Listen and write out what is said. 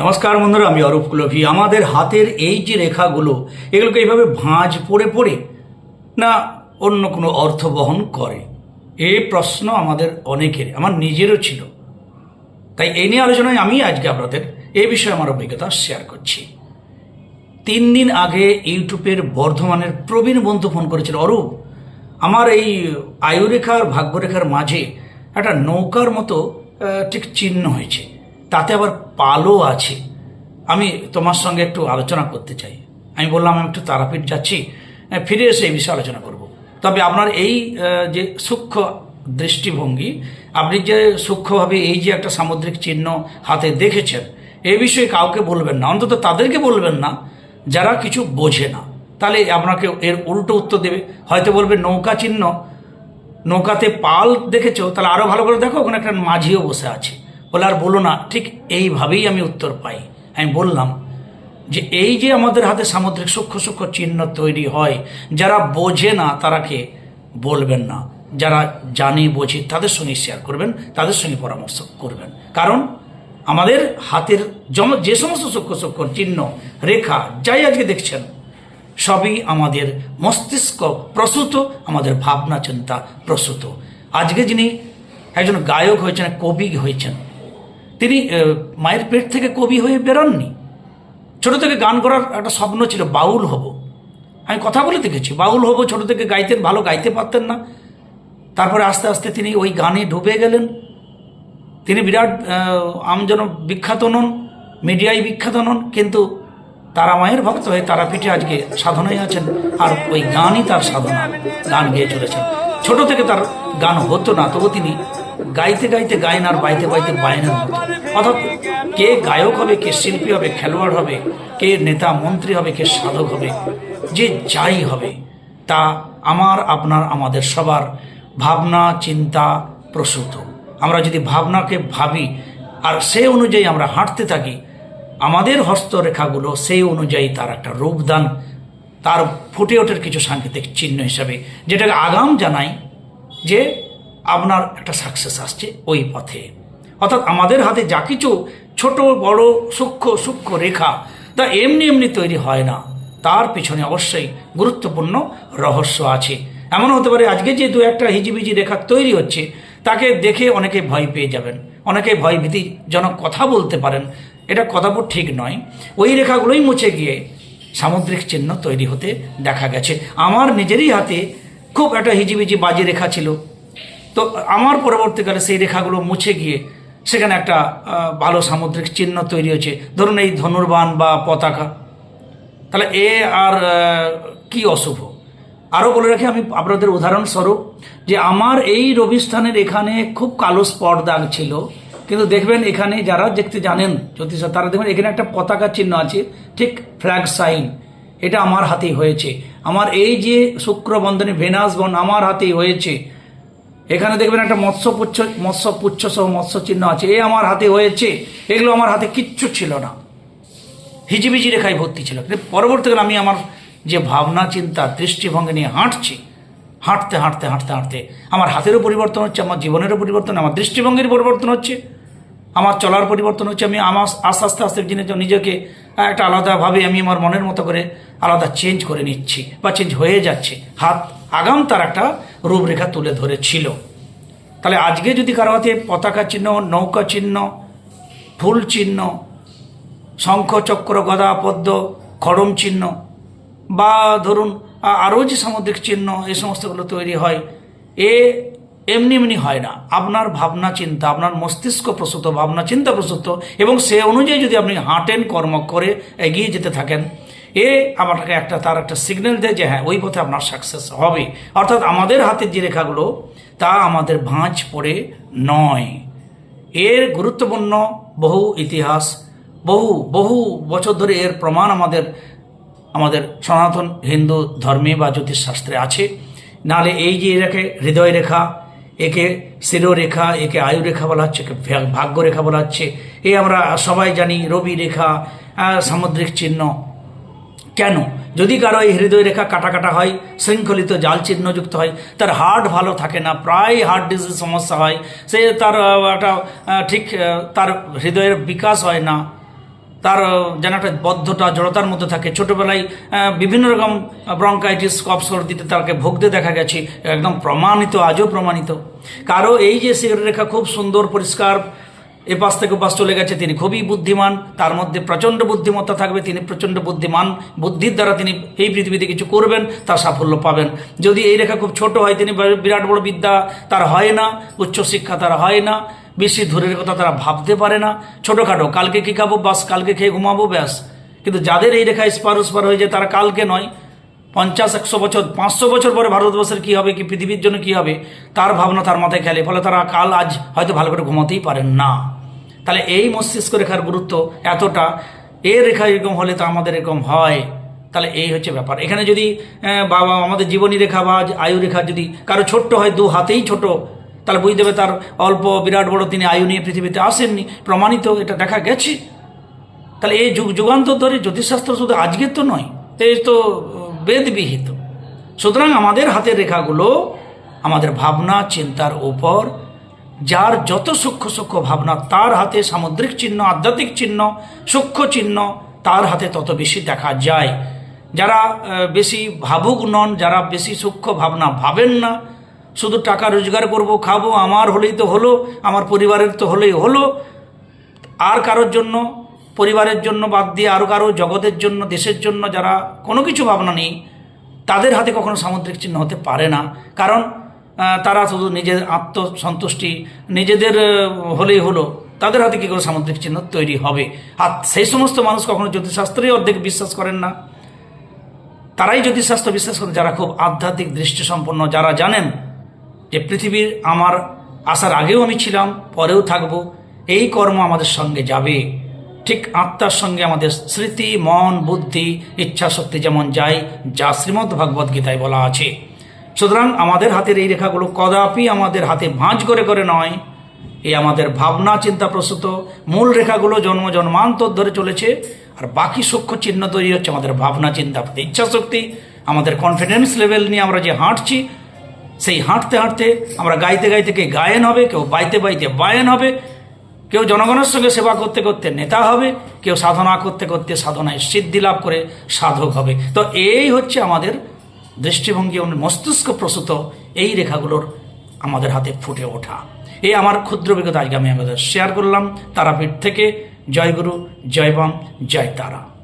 নমস্কার বন্ধুরা, আমি অরূপ কুলভি। আমাদের হাতের এই যে রেখাগুলো, এগুলোকে এইভাবে ভাঁজ পড়ে পড়ে না অন্য কোনো অর্থ বহন করে? এই প্রশ্ন আমাদের অনেকের, আমার নিজেরও ছিল। তাই এই নিয়ে আলোচনায় আমি আজকে আপনাদের এই বিষয়ে আমার অভিজ্ঞতা শেয়ার করছি। তিন দিন আগে ইউটিউবের বর্ধমানের প্রবীণ বন্ধু ফোন করেছিল, অরূপ, আমার এই আয়ুরেখা আর ভাগ্যরেখার মাঝে একটা নৌকার মতো ঠিক চিহ্ন হয়েছে। তাতে আবার পালও আছে। আমি তোমার সঙ্গে একটু আলোচনা করতে চাই। আমি বললাম আমি একটু তারাপীঠ যাচ্ছি আহ, ফিরে এসে এই বিষয়ে আলোচনা করব। তবে আপনার এই যে সূক্ষ্ম দৃষ্টিভঙ্গি আপনি যে সূক্ষ্মভাবে এই যে একটা সামুদ্রিক চিহ্ন হাতে দেখেছেন এ বিষয়ে কাউকে বলবেন না। অন্তত তাদেরকে বলবেন না যারা কিছু বোঝে না। তাহলে আপনাকে এর উল্টো উত্তর দেবে। হয়তো বলবে নৌকা চিহ্ন নৌকাতে পাল দেখেছ? তাহলে আরও ভালো করে দেখো ওখানে একটা মাঝিও বসে আছে। বলে, আর বলো না। ঠিক এইভাবেই আমি উত্তর পাই। আমি বললাম যে, এই যে আমাদের হাতে সামুদ্রিক সূক্ষ্ম সূক্ষ্ম চিহ্ন তৈরি হয়, যারা বোঝে না তারাকে বলবেন না। যারা জানে, বোঝে, তাদের সঙ্গে শেয়ার করবেন, তাদের সঙ্গে পরামর্শ করবেন। কারণ আমাদের হাতের জম- যে সমস্ত সূক্ষ্ম সূক্ষ্ম চিহ্ন, রেখা, যাই আজকে দেখছেন, সবই আমাদের মস্তিষ্ক প্রসূত, আমাদের ভাবনা চিন্তা প্রসূত। আজকে যিনি একজন গায়ক হয়েছেন, কবি হয়েছেন তিনি মায়ের পেট থেকে কবি হয়ে বেরোননি। ছোট থেকে গান করার একটা স্বপ্ন ছিল, বাউল হব। আমি কথা বলে দেখেছি, বাউল হব, ছোট থেকে গাইতেন, ভালো গাইতে পারতেন না। তারপরে আস্তে আস্তে তিনি ওই গানে ডুবে গেলেন। তিনি বিরাট আমজন বিখ্যাত নন, মিডিয়ায় বিখ্যাত নন, কিন্তু তারা মায়ের ভক্ত হয়ে তারাপীঠে আজকে সাধনায় আছেন, আর ওই গানই তার সাধনা, গান গেয়ে চলেছেন। ছোট থেকে তার গান হতো না, তবু তিনি গাইতে গাইতে গায়েন আর বাইতে বাইতে বায়নের মতো অর্থাৎ কে গায়ক হবে, কে শিল্পী হবে, খেলোয়াড় হবে, কে নেতা, মন্ত্রী হবে, কে সাধক হবে, যে যাই হবে, তা আমার, আপনার, আমাদের সবার ভাবনা, চিন্তা প্রসূত। আমরা যদি ভাবনাকে ভাবি, আর সে অনুযায়ী আমরা হাঁটতে থাকি, আমাদের হস্তরেখাগুলো সেই অনুযায়ী তার একটা রূপদান, তার ফুটে ওঠার কিছু সাংকেতিক চিহ্ন হিসাবে, যেটাকে আগাম জানাই যে আপনার একটা সাকসেস আসছে ওই পথে। অর্থাৎ আমাদের হাতে যা কিছু ছোট, বড়, সূক্ষ্ম সূক্ষ্ম রেখা, তা এমনি এমনি তৈরি হয় না। তার পিছনে অবশ্যই গুরুত্বপূর্ণ রহস্য আছে। এমন হতে পারে আজকে যে দু একটা হিজিবিজি রেখা তৈরি হচ্ছে, তাকে দেখে অনেকে ভয় পেয়ে যাবেন। অনেকে ভয় ভীতিজনক কথা বলতে পারেন। এটা কথাপুর ঠিক নয়। ওই রেখাগুলোই মুছে গিয়ে সামুদ্রিক চিহ্ন তৈরি হতে দেখা গেছে। আমার নিজেরই হাতে খুব একটা হিজিবিজি বাজি রেখা ছিল। তো আমার পরবর্তীকালে সেই রেখাগুলো মুছে গিয়ে সেখানে একটা ভালো সামুদ্রিক চিহ্ন তৈরি হয়েছে। ধরুন এই ধনুর্বান বা পতাকা। তাহলে এ আর কি অশুভ? আরও বলে রাখি, আমি আপনাদের উদাহরণস্বরূপ যে আমার এই রবিস্থানের এখানে খুব কালো স্পট দাগ ছিল। কিন্তু দেখবেন এখানে যারা দেখতে জানেন, জ্যোতিষ, তারা দেখবেন এখানে একটা পতাকা চিহ্ন আছে, ঠিক ফ্ল্যাগ সাইন। এটা আমার হাতেই হয়েছে। আমার এই যে শুক্র বন্ধনী ভেনাস বন আমার হাতেই হয়েছে। এখানে দেখবেন একটা মৎস্য পুচ্ছ মৎস্য পুচ্ছ সহ মৎস্য চিহ্ন আছে। এ আমার হাতে হয়েছে। এগুলো আমার হাতে কিচ্ছু ছিল না। হিজিবিজি রেখায় ভর্তি ছিল। কিন্তু পরবর্তীকালে আমি আমার যে ভাবনা, চিন্তা, দৃষ্টিভঙ্গি নিয়ে হাঁটছি, হাঁটতে হাঁটতে হাঁটতে হাঁটতে, আমার হাতেরও পরিবর্তন হচ্ছে, আমার জীবনেরও পরিবর্তন, আমার দৃষ্টিভঙ্গির পরিবর্তন হচ্ছে, আমার চলার পরিবর্তন হচ্ছে। আমি আমার আস্তে আস্তে আস্তে জিনিস নিজেকে একটা আলাদাভাবে আমি আমার মনের মতো করে, আলাদা চেঞ্জ করে নিচ্ছি বা চেঞ্জ হয়ে যাচ্ছে। হাত, আগাম তার একটা রূপরেখা তুলে ধরেছিল। তাহলে আজকে যদি কারও হাতে পতাকা চিহ্ন, নৌকা চিহ্ন, ফুল চিহ্ন, শঙ্খ, চক্র, গদা, পদ্ম, খড়ম চিহ্ন বা ধরুন আরও যে সামুদ্রিক চিহ্ন এই সমস্তগুলো তৈরি হয়, এ এমনি এমনি হয় না। আপনার ভাবনা চিন্তা, আপনার মস্তিষ্ক প্রসূত, ভাবনা চিন্তা প্রসূত এবং সে অনুযায়ী যদি আপনি হাঁটেন, কর্ম করে এগিয়ে যেতে থাকেন এ আমাকে একটা, তার একটা সিগন্যাল দেয় যে হ্যাঁ ওই পথে আপনার সাকসেস হবে। অর্থাৎ আমাদের হাতের যে রেখাগুলো, তা আমাদের ভাঁজ পড়ে নয়। এর গুরুত্বপূর্ণ বহু ইতিহাস, বহু বহু বছর ধরে এর প্রমাণ আমাদের আমাদের সনাতন হিন্দু ধর্মে বা জ্যোতিষশাস্ত্রে আছে। নাহলে এই যে রেখে হৃদয় রেখা, একে শিরোরেখা একে আয়ু রেখা বলা হচ্ছে, একে ভাগ্য রেখা বলা হচ্ছে এই আমরা সবাই জানি রবি রেখা সামুদ্রিক চিহ্ন কেন? যদি কারও এই হৃদয় রেখা কাটা কাটা হয়, শৃঙ্খলিত জাল চিহ্নযুক্ত হয়, তার হার্ট ভালো থাকে না, প্রায় হার্ট ডিজিজ সমস্যা হয়, সে তার একটা ঠিক তার হৃদয়ের বিকাশ হয় না, তার যেন একটা বদ্ধটা জড়তার মধ্যে থাকে। ছোটোবেলায় বিভিন্ন রকম ব্রঙ্কাইটিস, কফ সর্দিতে তাকে ভুগতে দেখা গেছে, একদম প্রমাণিত, আজও প্রমাণিত। কারও এই যে সিগারেট রেখা খুব সুন্দর, পরিষ্কার এ পাশ থেকে পাশ চলে গেছে, তিনি খুবই বুদ্ধিমান, তার মধ্যে প্রচণ্ড বুদ্ধিমত্তা থাকবে, তিনি প্রচণ্ড বুদ্ধিমান, বুদ্ধির দ্বারা তিনি এই পৃথিবীতে কিছু করবেন, তার সাফল্য পাবেন। যদি এই রেখা খুব ছোট হয়, তিনি বিরাট বড় বিদ্যা তার হয় না উচ্চশিক্ষা তার হয় না, বেশি দূরের কথা তারা ভাবতে পারে না। ছোটোখাটো, কালকে কী খাব, বাস, কালকে খেয়ে ঘুমাবো, ব্যাস। কিন্তু যাদের এই রেখা স্পার উস্পার হয়ে যায়, তারা কালকে নয়, পঞ্চাশ, একশো বছর, পাঁচশো বছর পরে ভারতবর্ষের কী হবে, কি পৃথিবীর জন্য কী হবে, তার ভাবনা তার মাথায় খেলে, ফলে তারা কাল, আজ হয়তো ভালো করে ঘুমাতেই পারেন না। তাহলে এই মস্তিষ্ক রেখার গুরুত্ব এতটা? এ রেখা এরকম হলে তো আমাদের এরকম হয়। তাহলে এই হচ্ছে ব্যাপার। এখানে যদি বাবা, আমাদের জীবনী রেখা বা আয়ু রেখা যদি কারও ছোট্ট হয়, দু হাতেই ছোট, তাহলে বুঝতে হবে তার অল্প, বিরাট, বড় তিনি আয়ু নিয়ে পৃথিবীতে আসেননি। প্রমাণিত এটা দেখা গেছে। তাহলে এই যুগ, যুগান্তর ধরে জ্যোতিষশাস্ত্র শুধু আজকের তো নয় এই তো বেদবিহিত। সুতরাং আমাদের হাতের রেখাগুলো আমাদের ভাবনা, চিন্তার উপর যার যত সূক্ষ্ম সূক্ষ্ম ভাবনা, তার হাতে সামুদ্রিক চিহ্ন, আধ্যাত্মিক চিহ্ন, সূক্ষ্ম চিহ্ন, তার হাতে তত বেশি দেখা যায়। যারা বেশি ভাবুক নন, যারা বেশি সূক্ষ্ম ভাবনা ভাবেন না, শুধু টাকা রোজগার করব, খাব, আমার হলেই তো হলো, আমার পরিবারের তো হলেই হলো, আর কারোর জন্য, পরিবারের জন্য বাদ দিয়ে আরও কারও, জগতের জন্য, দেশের জন্য যারা কোনো কিছু ভাবনা নেই, তাদের হাতে কখনো সামুদ্রিক চিহ্ন হতে পারে না। কারণ তারা শুধু নিজের আত্মসন্তুষ্টি, নিজেদের হলেই হলো, তাদের হাতে কী করে সামুদ্রিক চিহ্ন তৈরি হবে? আর সেই সমস্ত মানুষ কখনো জ্যোতিষশাস্ত্রেই অর্ধেক বিশ্বাস করেন না। তারাই জ্যোতিষশাস্ত্র বিশ্বাস করেন, যারা খুব আধ্যাত্মিক দৃষ্টি সম্পন্ন যারা জানেন যে পৃথিবীর আমার আসার আগেও আমি ছিলাম, পরেও থাকব, এই কর্ম আমাদের সঙ্গে যাবে। ঠিক আত্মার সঙ্গে আমাদের স্মৃতি, মন, বুদ্ধি ইচ্ছা শক্তি যেমন যায়, যা শ্রীমদ্ ভগবদ্ গীতায় বলা আছে। সুতরাং আমাদের হাতের এই রেখাগুলো কদাপি আমাদের হাতে ভাঁজ করে করে নয়। এই আমাদের ভাবনা, চিন্তা প্রস্তুত মূল রেখাগুলো জন্ম, জন্মান্তর ধরে চলেছে। আর বাকি সূক্ষ্ম চিহ্ন তৈরি হচ্ছে আমাদের ভাবনা, চিন্তা প্রতি ইচ্ছা শক্তি আমাদের কনফিডেন্স লেভেল নিয়ে আমরা যে হাঁটছি, সেই হাঁটতে হাঁটতে আমরা গাইতে গাইতে কে গায়েন হবে, কেউ বাইতে বাইতে বায়ন হবে, কেউ জনগণের সঙ্গে সেবা করতে করতে নেতা হবে, কেউ সাধনা করতে করতে সাধনায় সিদ্ধি লাভ করে সাধক হবে। তো এই হচ্ছে আমাদের দৃষ্টিভঙ্গি মস্তিষ্ক প্রসূত এই রেখাগুলোর আমাদের হাতে ফুটে ওঠা। এই আমার ক্ষুদ্র অভিজ্ঞতা আজকে আমি আমাদের শেয়ার করলাম, তারাপীঠ থেকে। জয় গুরু, জয় বাম, জয় তারা।